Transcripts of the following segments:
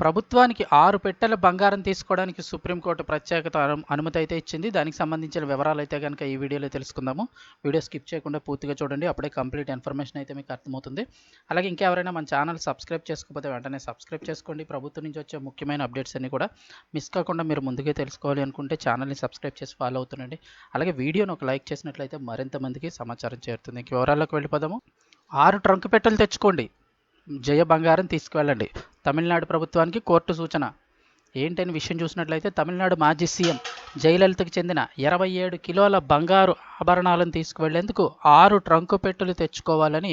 ప్రభుత్వానికి ఆరు పెట్టెల బంగారం తీసుకోవడానికి సుప్రీంకోర్టు ప్రత్యేకత అనుమతి అయితే ఇచ్చింది. దానికి సంబంధించిన వివరాలు అయితే కనుక ఈ వీడియోలో తెలుసుకుందాము. వీడియో స్కిప్ చేయకుండా పూర్తిగా చూడండి. అప్పుడే కంప్లీట్ ఇన్ఫర్మేషన్ అయితే మీకు అర్థమవుతుంది. అలాగే ఇంకెవరైనా మన ఛానల్ సబ్స్క్రైబ్ చేసుకోకపోతే వెంటనే సబ్స్క్రైబ్ చేసుకోండి. ప్రభుత్వం నుంచి వచ్చే ముఖ్యమైన అప్డేట్స్ అన్ని కూడా మిస్ కాకుండా మీరు ముందుగా తెలుసుకోవాలి అనుకుంటే ఛానల్ని సబ్స్క్రైబ్ చేసి ఫాలో అవుతుండండి. అలాగే వీడియోను ఒక లైక్ చేసినట్లయితే మరింత మందికి సమాచారం చేరుతుంది. ఇంక వివరాల్లోకి వెళ్ళిపోదాము? ఆరు ట్రంక్ పెట్టెలు తెచ్చుకోండి. జయ బంగారం తీసుకువెళ్ళండి. తమిళనాడు ప్రభుత్వానికి కోర్టు సూచన. ఏంటని విషయం చూసినట్లయితే తమిళనాడు మాజీ సీఎం జయలలితకు చెందిన ఇరవై ఏడు కిలోల బంగారు ఆభరణాలను తీసుకువెళ్ళేందుకు ఆరు ట్రంకు పెట్టెలు తెచ్చుకోవాలని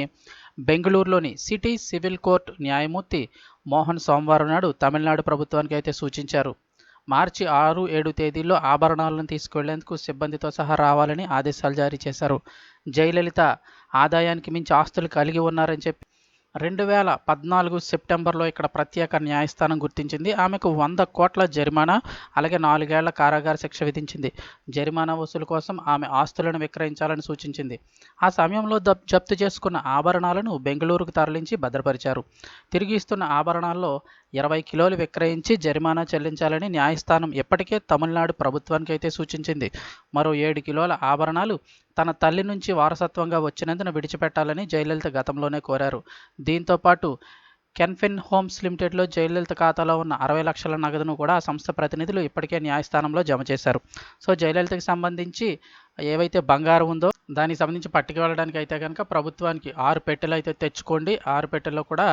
బెంగళూరులోని సిటీ సివిల్ కోర్టు న్యాయమూర్తి మోహన్ సోమవారం నాడు తమిళనాడు ప్రభుత్వానికి అయితే సూచించారు. మార్చి ఆరు ఏడు తేదీల్లో ఆభరణాలను తీసుకువెళ్ళేందుకు సిబ్బందితో సహా రావాలని ఆదేశాలు జారీ చేశారు. జయలలిత ఆదాయానికి మించి ఆస్తులు కలిగి ఉన్నారని చెప్పి రెండు వేల పద్నాలుగు సెప్టెంబర్లో ఇక్కడ ప్రత్యేక న్యాయస్థానం గుర్తించింది. ఆమెకు వంద కోట్ల జరిమానా అలాగే నాలుగేళ్ళ కారాగార శిక్ష విధించింది. జరిమానా వసూలు కోసం ఆమె ఆస్తులను విక్రయించాలని సూచించింది. ఆ సమయంలో జప్తు చేసుకున్న ఆభరణాలను బెంగళూరుకు తరలించి భద్రపరిచారు. తిరిగి ఇస్తున్న ఆభరణాల్లో ఇరవై కిలోలు విక్రయించి జరిమానా చెల్లించాలని న్యాయస్థానం ఇప్పటికే తమిళనాడు ప్రభుత్వానికి అయితే సూచించింది. మరో ఏడు కిలోల ఆభరణాలు తన తల్లి నుంచి వారసత్వంగా వచ్చినందున విడిచిపెట్టాలని జయలలిత గతంలోనే కోరారు. దీంతో పాటు కెన్ఫిన్ హోమ్స్ లిమిటెడ్లో జయలలిత ఖాతాలో ఉన్న అరవై లక్షల నగదును కూడా ఆ సంస్థ ప్రతినిధులు ఇప్పటికే న్యాయస్థానంలో జమ చేశారు. సో జయలలితకి సంబంధించి ఏవైతే బంగారం ఉందో దానికి సంబంధించి పట్టుకెళ్ళడానికి అయితే కనుక ప్రభుత్వానికి ఆరు పెట్టెలు అయితే తెచ్చుకోండి. ఆరు పెట్టెల్లో కూడా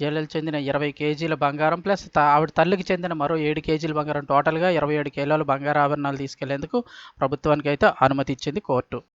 జైలు చెందిన ఇరవై కేజీల బంగారం ప్లస్ ఆవిడ తల్లికి చెందిన మరో ఏడు కేజీల బంగారం టోటల్గా ఇరవై ఏడు కిలోల బంగారు ఆభరణాలు తీసుకెళ్ళేందుకు ప్రభుత్వానికి అయితే అనుమతి ఇచ్చింది కోర్టు.